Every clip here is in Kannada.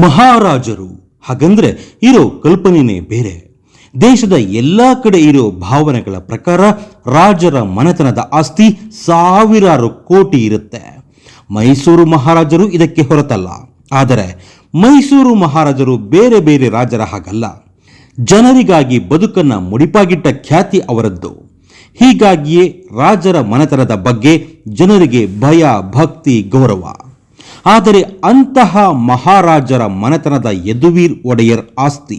ಮಹಾರಾಜರು. ಹಾಗಂದ್ರೆ ಇರೋ ಕಲ್ಪನೆನೇ ಬೇರೆ. ದೇಶದ ಎಲ್ಲ ಕಡೆ ಇರೋ ಭಾವನೆಗಳ ಪ್ರಕಾರ ರಾಜರ ಮನೆತನದ ಆಸ್ತಿ ಸಾವಿರಾರು ಕೋಟಿ ಇರುತ್ತೆ. ಮೈಸೂರು ಮಹಾರಾಜರು ಇದಕ್ಕೆ ಹೊರತಲ್ಲ. ಆದರೆ ಮೈಸೂರು ಮಹಾರಾಜರು ಬೇರೆ ಬೇರೆ ರಾಜರ ಹಾಗಲ್ಲ. ಜನರಿಗಾಗಿ ಬದುಕನ್ನ ಮುಡಿಪಾಗಿಟ್ಟ ಖ್ಯಾತಿ ಅವರದ್ದು. ಹೀಗಾಗಿಯೇ ರಾಜರ ಮನೆತನದ ಬಗ್ಗೆ ಜನರಿಗೆ ಭಯ, ಭಕ್ತಿ, ಗೌರವ. ಆದರೆ ಅಂತಹ ಮಹಾರಾಜರ ಮನೆತನದ ಯದುವೀರ್ ಒಡೆಯರ್ ಆಸ್ತಿ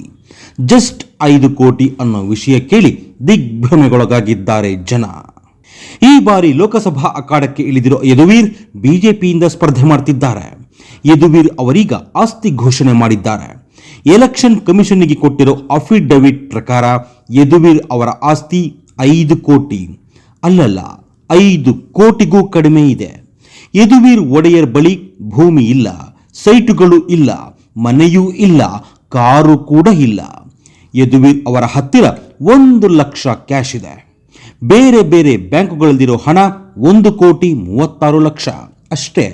ಜಸ್ಟ್ ಐದು ಕೋಟಿ ಅನ್ನೋ ವಿಷಯ ಕೇಳಿ ದಿಗ್ಭ್ರಮೆಗೊಳಗಾಗಿದ್ದಾರೆ ಜನ. ಈ ಬಾರಿ ಲೋಕಸಭಾ ಅಖಾಡಕ್ಕೆ ಇಳಿದಿರೋ ಯದುವೀರ್ ಬಿಜೆಪಿಯಿಂದ ಸ್ಪರ್ಧೆ ಮಾಡ್ತಿದ್ದಾರೆ. ಯದುವೀರ್ ಅವರೀಗ ಆಸ್ತಿ ಘೋಷಣೆ ಮಾಡಿದ್ದಾರೆ. ಎಲೆಕ್ಷನ್ ಕಮಿಷನ್ಗೆ ಕೊಟ್ಟಿರೋ ಅಫಿಡವಿಟ್ ಪ್ರಕಾರ ಯದುವೀರ್ ಅವರ ಆಸ್ತಿ ಐದು ಕೋಟಿ. ಅಲ್ಲಲ್ಲ, ಐದು ಕೋಟಿಗೂ ಕಡಿಮೆ ಇದೆ. ಯದುವೀರ್ ಒಡೆಯರ್ ಬಳಿ ಭೂಮಿ ಇಲ್ಲ, ಸೈಟುಗಳು ಇಲ್ಲ, ಮನೆಯೂ ಇಲ್ಲ, ಕಾರು ಕೂಡ ಇಲ್ಲ. ಯದುವೀರ್ ಅವರ ಹತ್ತಿರ ಒಂದು ಲಕ್ಷ ಕ್ಯಾಶ್ ಇದೆ. ಬೇರೆ ಬೇರೆ ಬ್ಯಾಂಕುಗಳಲ್ಲಿರೋ ಹಣ ಒಂದು ಕೋಟಿ ಮೂವತ್ತಾರು ಲಕ್ಷ ಅಷ್ಟೇ.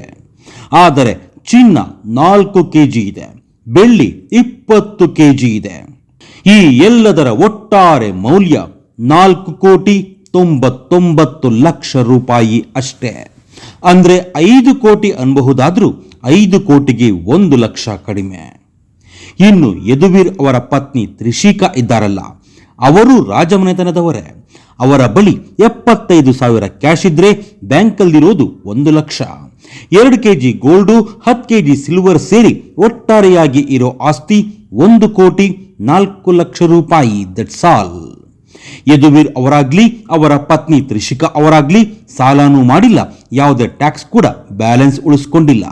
ಆದರೆ ಚಿನ್ನ ನಾಲ್ಕು ಕೆಜಿ ಇದೆ, ಬೆಳ್ಳಿ ಇಪ್ಪತ್ತು ಕೆಜಿ ಇದೆ. ಈ ಎಲ್ಲದರ ಒಟ್ಟಾರೆ ಮೌಲ್ಯ ನಾಲ್ಕು ಕೋಟಿ ತೊಂಬತ್ತೊಂಬತ್ತು ಲಕ್ಷ ರೂಪಾಯಿ ಅಷ್ಟೇ. ಅಂದ್ರೆ ಐದು ಕೋಟಿ ಅನ್ಬಹುದಾದರೂ ಐದು ಕೋಟಿಗೆ ಒಂದು ಲಕ್ಷ ಕಡಿಮೆ. ಇನ್ನು ಯದುವೀರ್ ಅವರ ಪತ್ನಿ ತ್ರಿಷಿಕಾ ಇದ್ದಾರಲ್ಲ, ಅವರು ರಾಜಮನೆತನದವರೇ. ಅವರ ಬಳಿ ಎಪ್ಪತ್ತೈದು ಸಾವಿರ ಕ್ಯಾಶ್ ಇದ್ರೆ ಬ್ಯಾಂಕಲ್ಲಿರೋದು ಒಂದು ಲಕ್ಷ. ಎರಡು ಕೆಜಿ ಗೋಲ್ಡು, ಹತ್ತು ಕೆಜಿ ಸಿಲ್ವರ್ ಸೇರಿ ಒಟ್ಟಾರೆಯಾಗಿ ಇರೋ ಆಸ್ತಿ ಒಂದು ಕೋಟಿ ನಾಲ್ಕು ಲಕ್ಷ ರೂಪಾಯಿ ದಟ್ಸ್ ಆಲ್ ಯದುವೀರ್ ಅವರಾಗ್ಲಿ, ಅವರ ಪತ್ನಿ ತ್ರಿಷಿಕಾ ಅವರಾಗ್ಲಿ, ಸಾಲನೂ ಮಾಡಿಲ್ಲ, ಯಾವುದೇ ಟ್ಯಾಕ್ಸ್ ಕೂಡ ಬ್ಯಾಲೆನ್ಸ್ ಉಳಿಸ್ಕೊಂಡಿಲ್ಲ.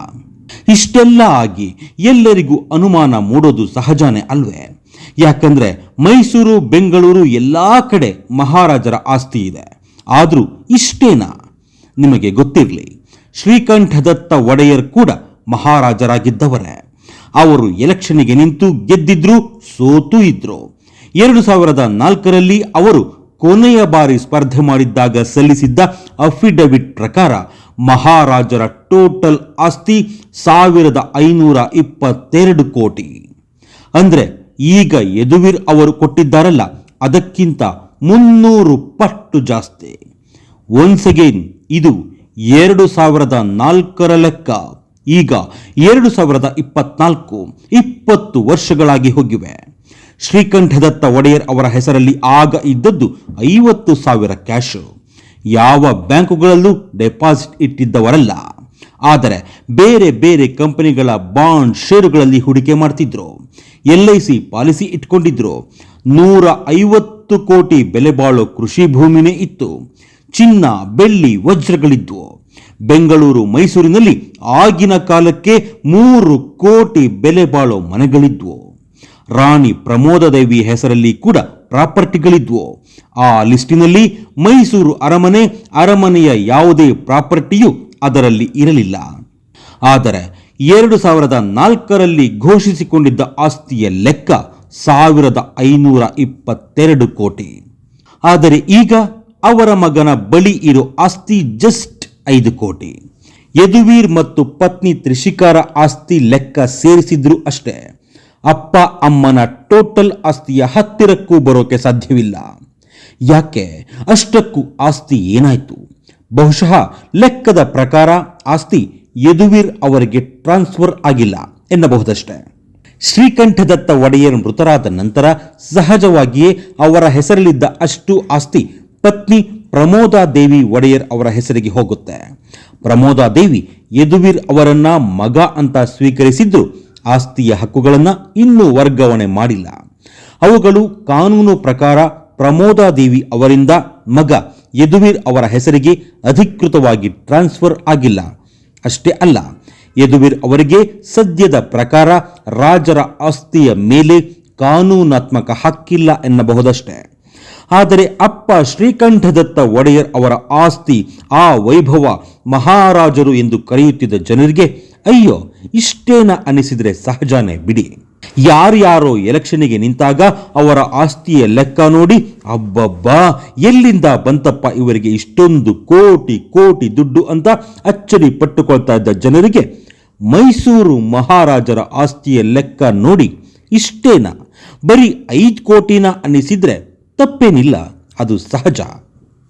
ಇಷ್ಟೆಲ್ಲ ಆಗಿ ಎಲ್ಲರಿಗೂ ಅನುಮಾನ ಮೂಡೋದು ಸಹಜನೇ ಅಲ್ವೇ? ಯಾಕಂದ್ರೆ ಮೈಸೂರು, ಬೆಂಗಳೂರು ಎಲ್ಲಾ ಕಡೆ ಮಹಾರಾಜರ ಆಸ್ತಿ ಇದೆ. ಆದ್ರೂ ಇಷ್ಟೇನಾ? ನಿಮಗೆ ಗೊತ್ತಿರಲಿ ಶ್ರೀಕಂಠದತ್ತ ಒಡೆಯರ್ ಕೂಡ ಮಹಾರಾಜರಾಗಿದ್ದವರೇ. ಅವರು ಎಲೆಕ್ಷನ್ಗೆ ನಿಂತು ಗೆದ್ದಿದ್ರು ಸೋತು ಇದ್ರು. ಎರಡು ಸಾವಿರದ ನಾಲ್ಕರಲ್ಲಿ ಅವರು ಕೊನೆಯ ಬಾರಿ ಸ್ಪರ್ಧೆ ಮಾಡಿದ್ದಾಗ ಸಲ್ಲಿಸಿದ್ದ ಅಫಿಡವಿಟ್ ಪ್ರಕಾರ ಮಹಾರಾಜರ ಟೋಟಲ್ ಆಸ್ತಿ ಸಾವಿರದ ಐನೂರ ಇಪ್ಪತ್ತೆರಡು ಕೋಟಿ. ಅಂದರೆ ಈಗ ಯದುವೀರ್ ಅವರು ಕೊಟ್ಟಿದ್ದಾರಲ್ಲ, ಅದಕ್ಕಿಂತ ಮುನ್ನೂರು ಪಟ್ಟು ಜಾಸ್ತಿ. ಒನ್ಸ್ ಅಗೇನ್ ಇದು ಎರಡು ಸಾವಿರದ ನಾಲ್ಕರ ಲೆಕ್ಕ. ಈಗ ಎರಡು ಸಾವಿರದ ಇಪ್ಪತ್ನಾಲ್ಕು, ಇಪ್ಪತ್ತು ವರ್ಷಗಳಾಗಿ ಹೋಗಿವೆ. ಶ್ರೀಕಂಠದತ್ತ ಒಡೆಯರ್ ಅವರ ಹೆಸರಲ್ಲಿ ಆಗ ಇದ್ದದ್ದು ಐವತ್ತು ಸಾವಿರ ಕ್ಯಾಶು. ಯಾವ ಬ್ಯಾಂಕುಗಳಲ್ಲೂ ಡೆಪಾಸಿಟ್ ಇಟ್ಟಿದ್ದವರಲ್ಲ. ಆದರೆ ಬೇರೆ ಬೇರೆ ಕಂಪನಿಗಳ ಬಾಂಡ್ ಷೇರುಗಳಲ್ಲಿ ಹೂಡಿಕೆ ಮಾಡ್ತಿದ್ರು. ಎಲ್ ಐ ಸಿ ಪಾಲಿಸಿ ಇಟ್ಕೊಂಡಿದ್ರು. ನೂರ ಐವತ್ತು ಕೋಟಿ ಬೆಲೆ ಬಾಳೋ ಕೃಷಿ ಭೂಮಿನೇ ಇತ್ತು. ಚಿನ್ನ, ಬೆಳ್ಳಿ, ವಜ್ರಗಳಿದ್ವು. ಬೆಂಗಳೂರು, ಮೈಸೂರಿನಲ್ಲಿ ಆಗಿನ ಕಾಲಕ್ಕೆ ಮೂರು ಕೋಟಿ ಬೆಲೆ ಬಾಳೋ ಮನೆಗಳಿದ್ವು. ರಾಣಿ ಪ್ರಮೋದದೇವಿ ಹೆಸರಲ್ಲಿ ಕೂಡ ಪ್ರಾಪರ್ಟಿಗಳಿದ್ವು. ಆ ಲಿಸ್ಟಿನಲ್ಲಿ ಮೈಸೂರು ಅರಮನೆ, ಅರಮನೆಯ ಯಾವುದೇ ಪ್ರಾಪರ್ಟಿಯೂ ಅದರಲ್ಲಿ ಇರಲಿಲ್ಲ. ಆದರೆ ಎರಡು ಸಾವಿರದ ನಾಲ್ಕರಲ್ಲಿ ಘೋಷಿಸಿಕೊಂಡಿದ್ದ ಆಸ್ತಿಯ ಲೆಕ್ಕ ಸಾವಿರದ ಐನೂರ ಇಪ್ಪತ್ತೆರಡು ಕೋಟಿ. ಆದರೆ ಈಗ ಅವರ ಮಗನ ಬಳಿ ಇರೋ ಆಸ್ತಿ ಜಸ್ಟ್ ಐದು ಕೋಟಿ. ಯದುವೀರ್ ಮತ್ತು ಪತ್ನಿ ತ್ರಿಷಿಕಾರ ಆಸ್ತಿ ಲೆಕ್ಕ ಸೇರಿಸಿದ್ರು ಅಷ್ಟೇ. ಅಪ್ಪ ಅಮ್ಮನ ಟೋಟಲ್ ಆಸ್ತಿಯ ಹತ್ತಿರಕ್ಕೂ ಬರೋಕೆ ಸಾಧ್ಯವಿಲ್ಲ. ಯಾಕೆ? ಅಷ್ಟಕ್ಕೂ ಆಸ್ತಿ ಏನಾಯಿತು? ಬಹುಶಃ ಲೆಕ್ಕದ ಪ್ರಕಾರ ಆಸ್ತಿ ಯದುವೀರ್ ಅವರಿಗೆ ಟ್ರಾನ್ಸ್ಫರ್ ಆಗಿಲ್ಲ ಎನ್ನಬಹುದಷ್ಟೇ. ಶ್ರೀಕಂಠದತ್ತ ಒಡೆಯರ್ ಮೃತರಾದ ನಂತರ ಸಹಜವಾಗಿಯೇ ಅವರ ಹೆಸರಲ್ಲಿದ್ದ ಅಷ್ಟು ಆಸ್ತಿ ಪತ್ನಿ ಪ್ರಮೋದಾ ದೇವಿ ಒಡೆಯರ್ ಅವರ ಹೆಸರಿಗೆ ಹೋಗುತ್ತೆ. ಪ್ರಮೋದಾ ದೇವಿ ಯದುವೀರ್ ಅವರನ್ನ ಮಗ ಅಂತ ಸ್ವೀಕರಿಸಿದ್ರು ಆಸ್ತಿಯ ಹಕ್ಕುಗಳನ್ನು ಇನ್ನೂ ವರ್ಗಾವಣೆ ಮಾಡಿಲ್ಲ. ಅವುಗಳು ಕಾನೂನು ಪ್ರಕಾರ ಪ್ರಮೋದಾದೇವಿ ಅವರಿಂದ ಮಗ ಯದುವೀರ್ ಅವರ ಹೆಸರಿಗೆ ಅಧಿಕೃತವಾಗಿ ಟ್ರಾನ್ಸ್ಫರ್ ಆಗಿಲ್ಲ. ಅಷ್ಟೇ ಅಲ್ಲ, ಯದುವೀರ್ ಅವರಿಗೆ ಸದ್ಯದ ಪ್ರಕಾರ ರಾಜರ ಆಸ್ತಿಯ ಮೇಲೆ ಕಾನೂನಾತ್ಮಕ ಹಕ್ಕಿಲ್ಲ ಎನ್ನಬಹುದಷ್ಟೇ. ಆದರೆ ಅಪ್ಪ ಶ್ರೀಕಂಠದತ್ತ ಒಡೆಯರ್ ಅವರ ಆಸ್ತಿ ಆ ವೈಭವ ಮಹಾರಾಜರು ಎಂದು ಕರೆಯುತ್ತಿದ್ದ ಜನರಿಗೆ ಅಯ್ಯೋ, ಇಷ್ಟೇನ ಅನಿಸಿದ್ರೆ ಸಹಜನೇ ಬಿಡಿ. ಯಾರ್ಯಾರೋ ಎಲೆಕ್ಷನ್ಗೆ ನಿಂತಾಗ ಅವರ ಆಸ್ತಿಯ ಲೆಕ್ಕ ನೋಡಿ, ಅಬ್ಬಬ್ಬಾ, ಎಲ್ಲಿಂದ ಬಂತಪ್ಪ ಇವರಿಗೆ ಇಷ್ಟೊಂದು ಕೋಟಿ ಕೋಟಿ ದುಡ್ಡು ಅಂತ ಅಚ್ಚರಿ ಪಟ್ಟುಕೊಳ್ತಾ ಇದ್ದ ಜನರಿಗೆ ಮೈಸೂರು ಮಹಾರಾಜರ ಆಸ್ತಿಯ ಲೆಕ್ಕ ನೋಡಿ ಇಷ್ಟೇನಾ? ಬರೀ ಐದು ಕೋಟಿನ ಅನ್ನಿಸಿದ್ರೆ ತಪ್ಪೇನಿಲ್ಲ, ಅದು ಸಹಜ.